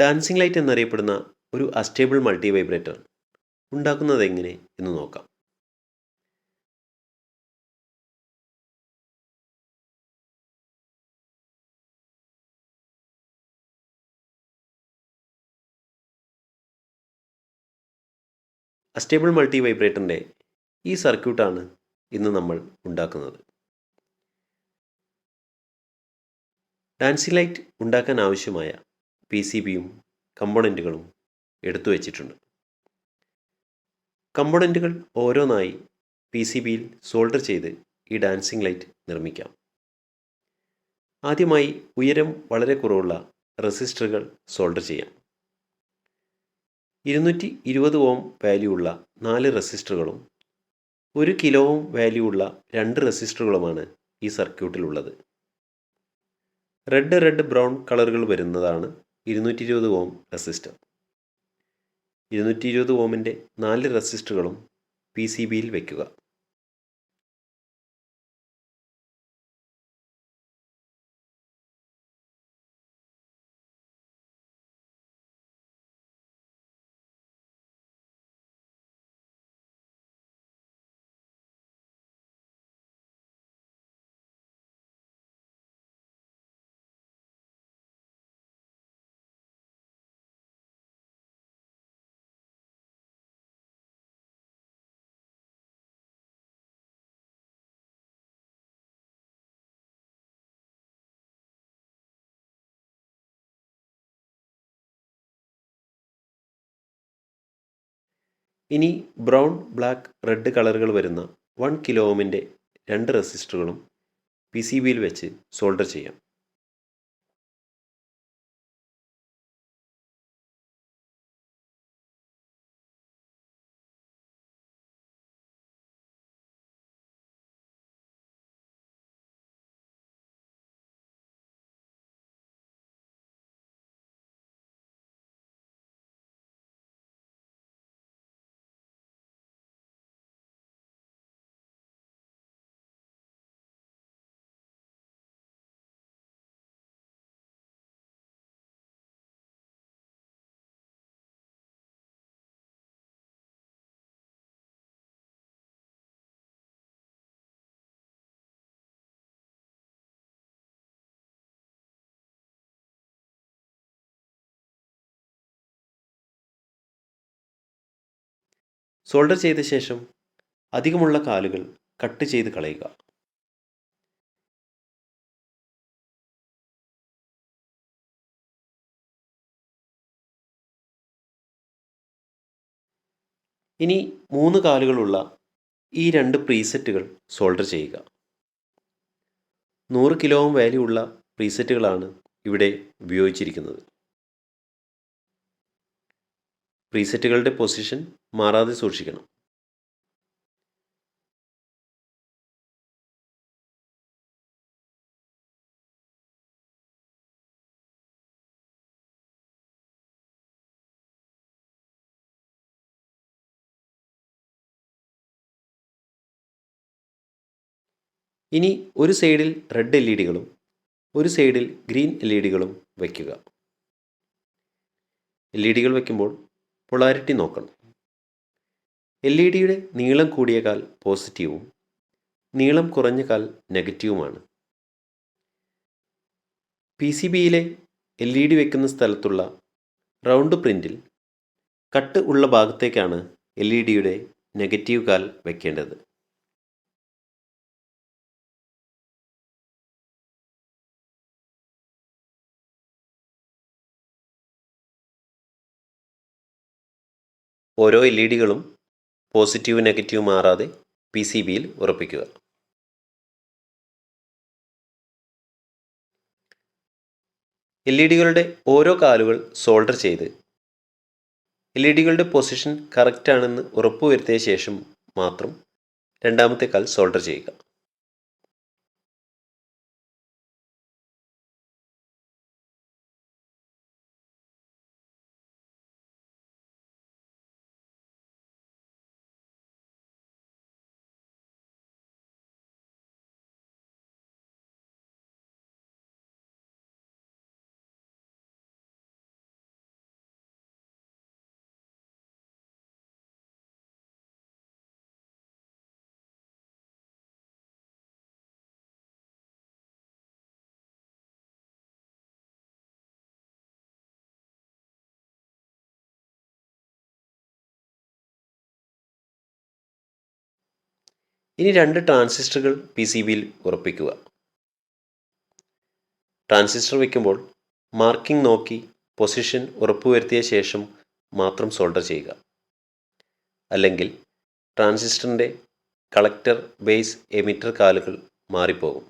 Dancing light എന്നറിയപ്പെടുന്ന ഒരു astable multi vibrator ഉണ്ടാക്കുന്നത് എങ്ങനെ എന്ന് നോക്കാം. അസ്റ്റേബിൾ മൾട്ടി വൈബ്രേറ്ററിന്റെ ഈ സർക്യൂട്ടാണ് ഇന്ന് നമ്മൾ ഉണ്ടാക്കുന്നത്. ഡാൻസിംഗ് ലൈറ്റ് ഉണ്ടാക്കാൻ ആവശ്യമായ പി സി ബിയും കമ്പോണന്റുകളും എടുത്തു വച്ചിട്ടുണ്ട്. കമ്പോണന്റുകൾ ഓരോന്നായി പി സി ബിയിൽ സോൾഡർ ചെയ്ത് ഈ ഡാൻസിംഗ് ലൈറ്റ് നിർമ്മിക്കാം. ആദ്യമായി ഉയരം വളരെ കുറവുള്ള റെസിസ്റ്ററുകൾ സോൾഡർ ചെയ്യാം. ഇരുന്നൂറ്റി ഇരുപത് ഓം വാല്യൂ ഉള്ള നാല് റെസിസ്റ്ററുകളും ഒരു കിലോ ഓം വാല്യൂ ഉള്ള രണ്ട് റെസിസ്റ്ററുകളുമാണ് ഈ സർക്യൂട്ടിലുള്ളത് റെഡ് റെഡ് ബ്രൗൺ കളറുകൾ വരുന്നതാണ് ഇരുന്നൂറ്റി ഇരുപത് ഓം റെസിസ്റ്റർ. ഇരുന്നൂറ്റി ഇരുപത് ഓമിന്റെ നാല് റെസിസ്റ്ററുകളും പി സി ബിയിൽ വയ്ക്കുക ഇനി ബ്രൗൺ ബ്ലാക്ക് റെഡ് കളറുകൾ വരുന്ന വൺ കിലോ ഓമിന്റെ രണ്ട് റെസിസ്റ്ററുകളും പി സി ബിയിൽ വെച്ച് സോൾഡർ ചെയ്യാം. സോൾഡർ ചെയ്ത ശേഷം അധികമുള്ള കാലുകൾ കട്ട് ചെയ്ത് കളയുക. ഇനി മൂന്ന് കാലുകളുള്ള ഈ രണ്ട് പ്രീസെറ്റുകൾ സോൾഡർ ചെയ്യുക. നൂറ് കിലോ വാല്യൂ ഉള്ള പ്രീസെറ്റുകളാണ് ഇവിടെ ഉപയോഗിച്ചിരിക്കുന്നത്. പ്രീസെറ്റുകളുടെ പൊസിഷൻ മാറാതെ സൂക്ഷിക്കണം. ഇനി ഒരു സൈഡിൽ റെഡ് എൽ ഇ ഡികളും ഒരു സൈഡിൽ ഗ്രീൻ എൽ ഇ ഡികളും വയ്ക്കുക. എൽ ഇ ഡികൾ വയ്ക്കുമ്പോൾ പൊളാരിറ്റി നോക്കണം എൽ ഇ ഡിയുടെ നീളം കൂടിയ കാൽ പോസിറ്റീവും നീളം കുറഞ്ഞ കാൽ നെഗറ്റീവുമാണ്. പി സി ബിയിലെ എൽ ഇ ഡി വയ്ക്കുന്ന സ്ഥലത്തുള്ള റൗണ്ട് പ്രിന്റിൽ കട്ട് ഉള്ള ഭാഗത്തേക്കാണ് എൽ ഇ ഡിയുടെ നെഗറ്റീവ് കാൽ വയ്ക്കേണ്ടത് ഓരോ എൽ ഇ ഡികളും പോസിറ്റീവ് നെഗറ്റീവ് മാറാതെ പി സി ബിയിൽ ഉറപ്പിക്കുക. എൽ ഇ ഡികളുടെ ഓരോ കാലുകൾ സോൾഡർ ചെയ്ത് എൽ ഇ ഡികളുടെ പൊസിഷൻ കറക്റ്റ് ആണെന്ന് ഉറപ്പുവരുത്തിയ ശേഷം മാത്രം രണ്ടാമത്തെ കാൽ സോൾഡർ ചെയ്യുക. ഇനി രണ്ട് ട്രാൻസിസ്റ്ററുകൾ പി സി ബിയിൽ ഉറപ്പിക്കുക. ട്രാൻസിസ്റ്റർ വയ്ക്കുമ്പോൾ മാർക്കിംഗ് നോക്കി പൊസിഷൻ ഉറപ്പുവരുത്തിയ ശേഷം മാത്രം സോൾഡർ ചെയ്യുക. അല്ലെങ്കിൽ ട്രാൻസിസ്റ്ററിന്റെ കളക്ടർ ബേസ് എമിറ്റർ കാലുകൾ മാറിപ്പോകും.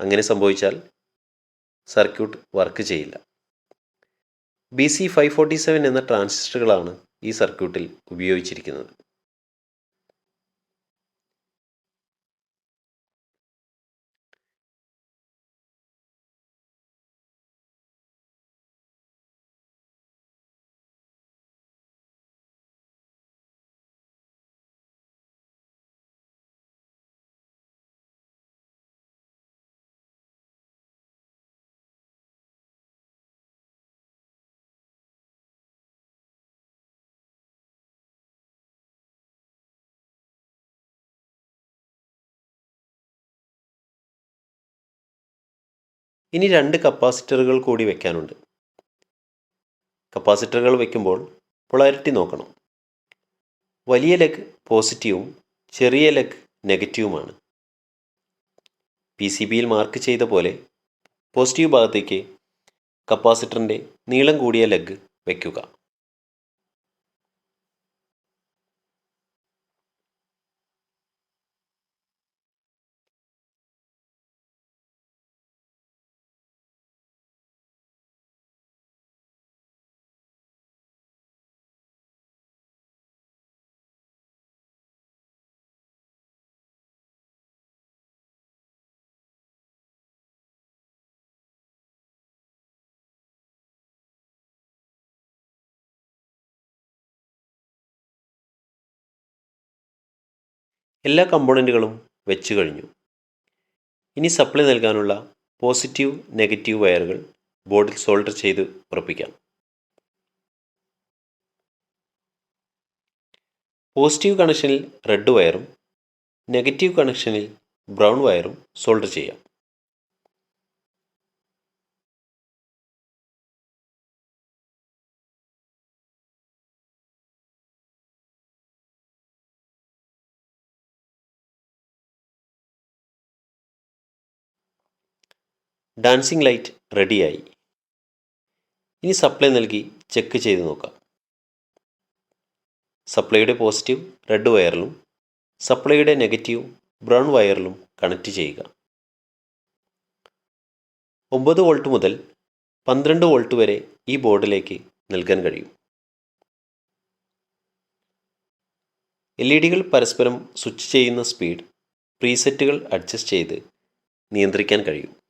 അങ്ങനെ സംഭവിച്ചാൽ സർക്യൂട്ട് വർക്ക് ചെയ്യില്ല. B C five forty seven എന്ന ട്രാൻസിസ്റ്ററുകളാണ് ഈ സർക്യൂട്ടിൽ ഉപയോഗിച്ചിരിക്കുന്നത്. ഇനി രണ്ട് കപ്പാസിറ്ററുകൾ കൂടി വെക്കാനുണ്ട്. കപ്പാസിറ്ററുകൾ വയ്ക്കുമ്പോൾ പൊളാരിറ്റി നോക്കണം. വലിയ ലെഗ് പോസിറ്റീവും ചെറിയ ലെഗ് നെഗറ്റീവുമാണ്. പി സി ബിയിൽ മാർക്ക് ചെയ്ത പോലെ പോസിറ്റീവ് ഭാഗത്തേക്ക് കപ്പാസിറ്ററിന്റെ നീളം കൂടിയ ലെഗ് വയ്ക്കുക എല്ലാ കമ്പോണന്റുകളും വെച്ച് കഴിഞ്ഞു. ഇനി സപ്ലൈ നൽകാനുള്ള പോസിറ്റീവ് നെഗറ്റീവ് വയറുകൾ ബോർഡിൽ സോൾഡർ ചെയ്ത് ഉറപ്പിക്കാം. പോസിറ്റീവ് കണക്ഷനിൽ റെഡ് വയറും നെഗറ്റീവ് കണക്ഷനിൽ ബ്രൗൺ വയറും സോൾഡർ ചെയ്യാം. ഡാൻസിങ് ലൈറ്റ് റെഡിയായി. ഇനി സപ്ലൈ നൽകി ചെക്ക് ചെയ്ത് നോക്കാം. സപ്ലൈയുടെ പോസിറ്റീവ് റെഡ് വയറിലും സപ്ലൈയുടെ നെഗറ്റീവ് ബ്രൗൺ വയറിലും കണക്റ്റ് ചെയ്യുക. ഒമ്പത് വോൾട്ട് മുതൽ പന്ത്രണ്ട് വോൾട്ട് വരെ ഈ ബോർഡിലേക്ക് നൽകാൻ കഴിയും. എൽ ഇ ഡികൾ പരസ്പരം സ്വിച്ച് ചെയ്യുന്ന സ്പീഡ് പ്രീസെറ്റുകൾ അഡ്ജസ്റ്റ് ചെയ്ത് നിയന്ത്രിക്കാൻ കഴിയും.